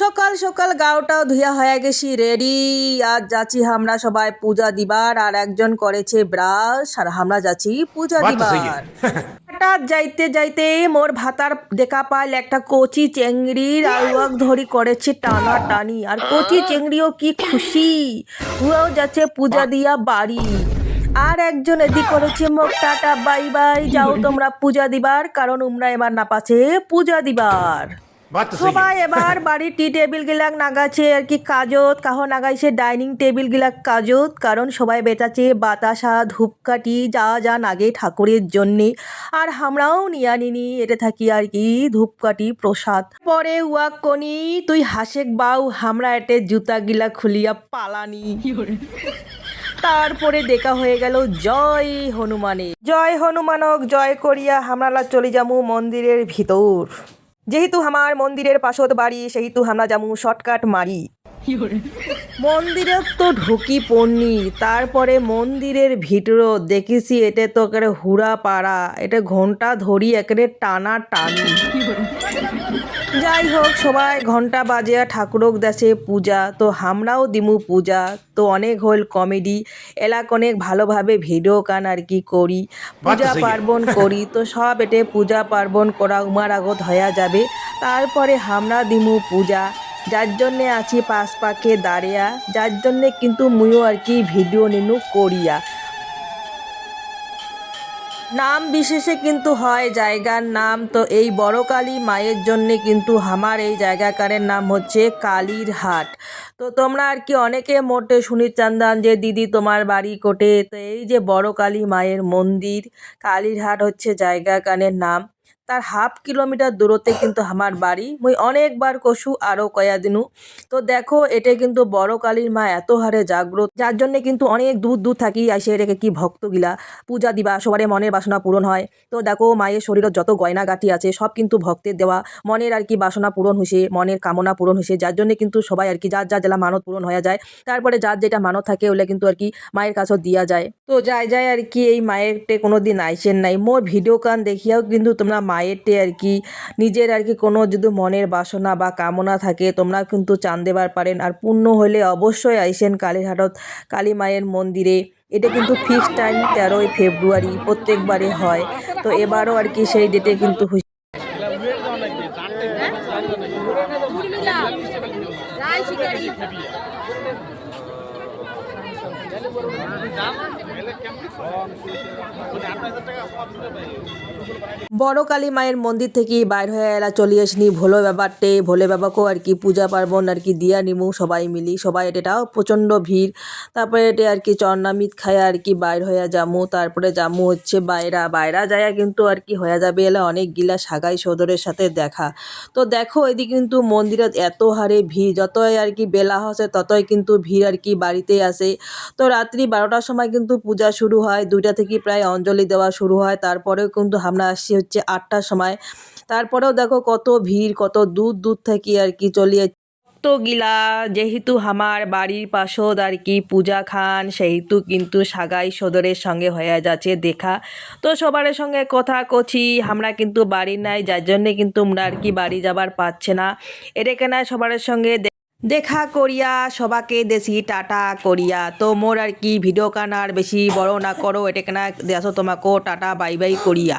সকাল সকাল গাওটাও ধুয়া হয়ে গেছি রেডি আর যাচ্ছি আমরা সবাই পূজা দিবার আর একজন করেছে ব্রাশ আর আমরা যাচ্ছি পূজা দিবার। হঠাৎ যাইতে যাইতে মোর ভাতার দেখা পাইল একটা কচি চেংড়ির আর উয়াক ধরি করেছে টানা টানি। আর কচি চেংড়িও কি খুশি উয়াও যাচ্ছে পূজা দিয়া বাড়ি। আর একজন এদি করেছে মোক টাটা বাই বাই যাও তোমরা পূজা দিবার কারণ উমরা এবার না পাছে পূজা দিবার। সবাই এবার বাড়ির টি টেবিল গিলাক নাগাছে আর কি কাজত কাহ নাগাইছে ডাইনিং টেবিল গিলাক কাজত কারণ সবাই বেচাছে বাতাসা ধূপকাঠি যা যা নাগে ঠাকুরের জন্যে। আর আমরাও নিয়া নিনি এটা থাকি আর কি ধূপকাঠি প্রসাদ। পরে উয়াক কনি তুই হাসেক বাউ আমরা এটে জুতা গিলা খুলিয়া পালানি। তারপরে দেখা হয়ে গেল জয় হনুমানে। জয় হনুমানক জয় করিয়া আমরা চলে যাব মন্দিরের ভিতর। যেহেতু আমার মন্দিরের পাশত বাড়ি সেহেতু আমরা যাব শর্টকাট মারি। মন্দিরে তো ঢুকি পড়নি তারপরে মন্দিরের ভিতর দেখিছি এটা তো একেবারে হুড়া পাড়া এটা ঘণ্টা ধরি একেবারে টানা টানি। যাই হোক সবাই ঘণ্টা বাজিয়া ঠাকুরক দেশে পূজা তো আমরাও দিমু পূজা তো অনেক হল কমেডি এলাক অনেক ভালোভাবে ভিডিও গান আর কি করি। পূজা পার্বণ করি তো সব এটে পূজা পার্বণ করা উমার আগত হয়ে যাবে। তারপরে হামরা দিমু পূজা। যার জন্যে আছি পাশ পাখে দাঁড়িয়া যার জন্যে কিন্তু মুইও আর কি ভিডিও নিনু করিয়া। নাম বিশেষে কিন্তু হয় জায়গার নাম। তো এই বড় কালী মায়ের জন্য কিন্তু আমার এই জায়গাকারের নাম হচ্ছে কালীর হাট। তো তোমরা আর কি অনেকে মোটে শুনি চান্দান যে দিদি তোমার বাড়ি কোটে, তো এই যে বড় কালী মায়ের মন্দির, কালীর হাট হচ্ছে জায়গাকারের নাম। তার হাফ কিলোমিটার দূরতে কিন্তু আমার বাড়ি। মুই অনেকবার কষু আরও কয়া দিনু তো দেখো এটা কিন্তু বড় কালীর মা এত হারে জাগ্রত। যার জন্য কিন্তু অনেক দূর দূর থাকি আসে এটাকে কি ভক্তগিলা, পূজা দিবা সবারই মনের বাসনা পূরণ হয়। তো দেখো, মায়ের শরীরত যত গয়নাগাটি আছে, সব কিন্তু ভক্তের দেওয়া। মনের আর কি বাসনা পূরণ হয়েছে মনের কামনা পূরণ হয়েছে যার জন্য কিন্তু সবাই আর কি যার যার জেলা মানত পূরণ হয়ে যায়। তারপরে যার যেটা মানত থাকে ওগুলো কিন্তু আর কি মায়ের কাছেও দিয়া যায়। তো যায় যায় আর কি, এই মায়েরটে কোনো দিন আইসেন নাই। মোর ভিডিও কান দেখিয়াও কিন্তু তোমরা মায়েরটে আর কি, নিজের আর কি কোনো যদি মনের বাসনা বা কামনা থাকে, তোমরা কিন্তু চান দেবার পারেন। আর পূর্ণ হলে অবশ্যই আইসেন কালীঘাটত কালী মায়ের মন্দিরে। এটা কিন্তু ফিক্সড টাইম তেরোই ফেব্রুয়ারি, প্রত্যেকবারে হয়। তো এবারও আর কি সেই ডেটে কিন্তু। বড় কালী মায়ের মন্দির থেকে বাইর হয়ে এলা চলে আসনি। ভোলে বাবারটে, ভোলে বাবাকেও আর কি পূজা পার্বণ আর কি দিয়া নিমু সবাই মিলি। সবাই এটাও প্রচণ্ড ভিড়। তারপরে এটা আর কি চন্নামিত খায় আর কি বাইর হয়ে যামু। তারপরে যামু হচ্ছে বাইরা। বাইরা যায় কিন্তু আর কি হয়ে যাবে এলা অনেক গিলা সাগাই সদরের সাথে দেখা। তো দেখো এদিকে কিন্তু মন্দিরত এত হারে ভিড়। যতই আর কি বেলা হসে ততই কিন্তু ভিড় আর কি বাড়িতে আসে। তো রাত্রি বারোটার সময় কিন্তু পূজা শুরু হয়। দুইটা থেকে প্রায় অঞ্জলি দেওয়া শুরু হয়। তারপরেও কিন্তু আমরা আসছি হচ্ছে আটটার সময়। তারপরেও দেখো কত ভিড়, কত দূর দূর থেকে আর কি চলিয়ে গিলা যেহেতু আমার বাড়ির পাশত আর কি পূজা খান, সেহেতু কিন্তু সাগাই সদরের সঙ্গে হয়ে যাচ্ছে দেখা। তো সবার সঙ্গে কথা কছি, আমরা কিন্তু বাড়ি নাই, যার জন্যে কিন্তু আমরা আর কি বাড়ি যাবার পাচ্ছে না। এটা কেনা সবার সঙ্গে দেখা করিয়া, সবাকে দেশি টাটা করিয়া। তো মোর আর কি, ভিডিও কান আর বেশি বড় না করো এটা কেনা দেশো তোমাকেও টাটা, বাই বাই করিয়া।